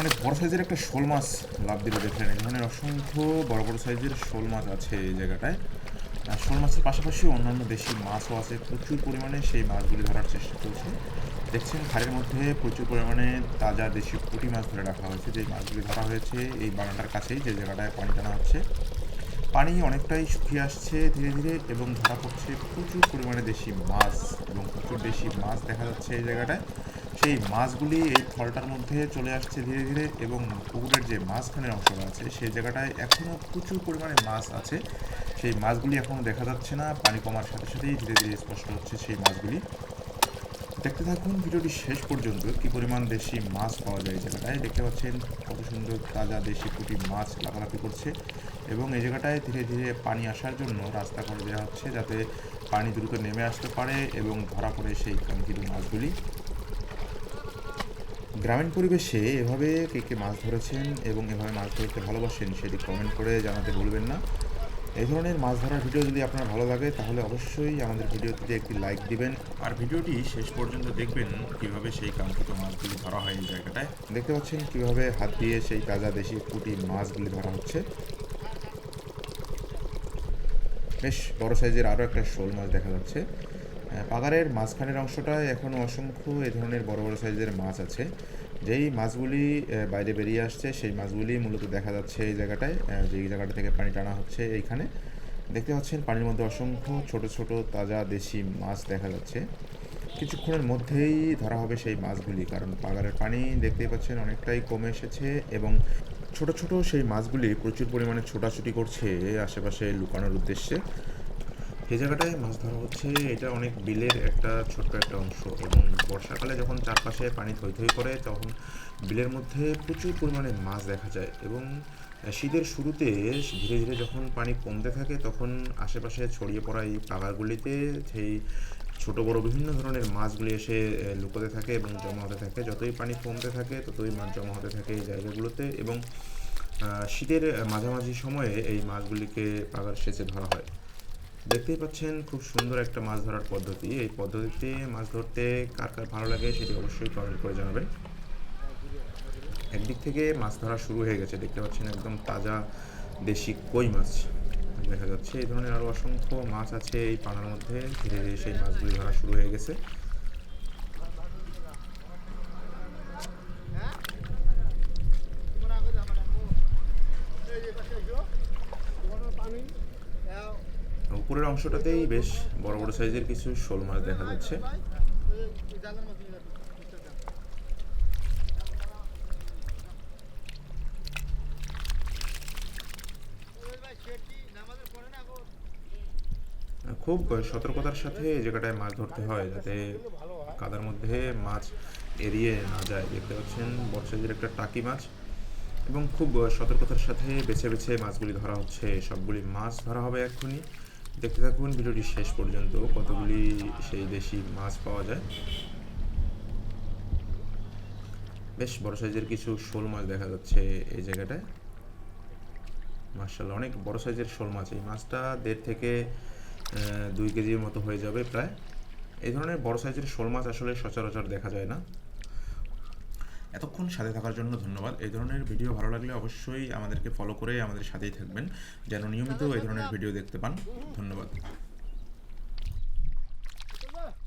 অনেক বড় সাইজের একটা শোল মাছ লাভ দিল দেখলেন। এই অসংখ্য বড় বড় সাইজের শোল মাছ আছে এই জায়গাটায়। শোল মাছের পাশাপাশি অন্যান্য দেশি মাছও আছে। প্রচুর পরিমাণে সেই মাছগুলি ধরার চেষ্টা করছে দেখছেন খাড়ের মধ্যে প্রচুর পরিমাণে তাজা দেশি পুঁটি মাছ ধরে রাখা হয়েছে। যে মাছগুলি ধরা হয়েছে এই বাগানটার কাছেই যে জায়গাটায় পানি টানা হচ্ছে। পানি অনেকটাই শুকিয়ে আসছে ধীরে ধীরে এবং ধরা পড়ছে প্রচুর পরিমাণে দেশি মাছ এবং প্রচুর দেশি মাছ দেখা যাচ্ছে এই জায়গাটায়। সেই মাছগুলি এই ফলটার মধ্যে চলে আসছে ধীরে ধীরে এবং পুকুরের যে মাঝখানের অংশটা আছে, সেই জায়গাটায় এখনও প্রচুর পরিমাণে মাছ আছে। সেই মাছগুলি এখনও দেখা যাচ্ছে না, পানি কমার সাথে সাথেই ধীরে ধীরে স্পষ্ট হচ্ছে সেই মাছগুলি। দেখতে থাকুন ভিডিওটি শেষ পর্যন্ত কি পরিমাণ দেশি মাছ পাওয়া যায় এই জায়গাটায়। দেখতে পাচ্ছেন কত সুন্দর তাজা দেশি পুঁটি মাছ লাফালাফি করছে এবং এই জায়গাটায় ধীরে ধীরে পানি আসার জন্য রাস্তা করে দেওয়া হচ্ছে যাতে পানি দ্রুত নেমে আসতে পারে এবং ধরা পড়ে সেই কাঙ্ক্ষিত মাছগুলি। গ্রামীণ পরিবেশে এভাবে কে কে মাছ ধরেছেন এবং এভাবে মাছ ধরতে ভালোবাসেন সেটি কমেন্ট করে জানাতে ভুলবেন না। এই ধরনের মাছ ধরার ভিডিও যদি আপনার ভালো লাগে তাহলে অবশ্যই আমাদের ভিডিওটিতে একটি লাইক দিবেন। আর ভিডিওটি শেষ পর্যন্ত দেখবেন কীভাবে সেই কাঙ্ক্ষিত মাছগুলি ধরা হয় এই জায়গাটায়। দেখতে পাচ্ছেন কীভাবে হাত দিয়ে সেই তাজা দেশি পুঁটি মাছগুলি ধরা হচ্ছে। বেশ বড় সাইজের আরও একটা শোল মাছ দেখা যাচ্ছে। পাগারের মাঝখানের অংশটায় এখনও অসংখ্য এ ধরনের বড় বড় সাইজের মাছ আছে। যেই মাছগুলি বাইরে বেরিয়ে আসছে, সেই মাছগুলি মূলত দেখা যাচ্ছে এই জায়গাটায় যেই জায়গাটা থেকে পানি টানা হচ্ছে এইখানে। দেখতে পাচ্ছেন পানির মধ্যে অসংখ্য ছোট ছোট তাজা দেশি মাছ দেখা যাচ্ছে। কিছুক্ষণের মধ্যেই ধরা হবে সেই মাছগুলি, কারণ পাগারের পানি দেখতেই পাচ্ছেন অনেকটাই কমে এসেছে এবং ছোট ছোট সেই মাছগুলি প্রচুর পরিমাণে ছোটাছুটি করছে আশেপাশে লুকানোর উদ্দেশ্যে। যে জায়গাটায় মাছ ধরা হচ্ছে, এটা অনেক বিলের একটা ছোট্ট একটা অংশ এবং বর্ষাকালে যখন চারপাশে পানি থই থই করে, তখন বিলের মধ্যে প্রচুর পরিমাণে মাছ দেখা যায় এবং শীতের শুরুতে ধীরে ধীরে যখন পানি কমতে থাকে, তখন আশেপাশে ছড়িয়ে পড়া এই পাগাগুলিতে সেই ছোট বড় বিভিন্ন ধরনের মাছগুলি এসে লুকোতে থাকে এবং জমা হতে থাকে। যতই পানি কমতে থাকে, ততই মাছ জমা হতে থাকে এই জায়গাগুলোতে এবং শীতের মাঝামাঝি সময়ে এই মাছগুলিকে পাগার সেচে ধরা হয়। দেখতেই পাচ্ছেন খুব সুন্দর একটা মাছ ধরার পদ্ধতি। এই পদ্ধতিতে মাছ ধরতে কার কার ভালো লাগে সেটি অবশ্যই কমেন্ট করে জানাবেন। একদিক থেকে মাছ ধরা শুরু হয়ে গেছে, দেখতে পাচ্ছেন একদম তাজা দেশি কই মাছ। দেখা যাচ্ছে এই ধরনের আরও অসংখ্য মাছ আছে এই পানার মধ্যে, ধীরে ধীরে সেই মাছগুলি ধরা শুরু হয়ে গেছে। উপরের অংশটাতেই বেশ বড় বড় সাইজের কিছু শোল মাছ দেখা যাচ্ছে। খুব সতর্কতার সাথে জায়গাটায় মাছ ধরতে হয়, যাতে কাদার মধ্যে মাছ এড়িয়ে না যায়। দেখতে পাচ্ছেন বড় সাইজের একটা টাকি মাছ এবং খুব সতর্কতার সাথে বেছে বেছে মাছগুলি ধরা হচ্ছে। সবগুলি মাছ ধরা হবে এক্ষুনি। দেখতে থাকুন, ভিডিওটি শেষ পর্যন্ত, কতগুলি সেই দেশি মাছ পাওয়া যায়। বেশ, বড় সাইজের কিছু শোল মাছ দেখা যাচ্ছে এই জায়গাটায়। মার্শাল অনেক বড় সাইজের শোল মাছ। এই মাছটা দেড় থেকে দুই কেজির মতো হয়ে যাবে প্রায়। এই ধরনের বড় সাইজের শোল মাছ আসলে সচরাচর দেখা যায় না। এতক্ষণ সাথে থাকার জন্য ধন্যবাদ। এই ধরনের ভিডিও ভালো লাগলে অবশ্যই আমাদেরকে ফলো করে আমাদের সাথেই থাকবেন। যেন নিয়মিত এই ধরনের ভিডিও দেখতে পান। ধন্যবাদ।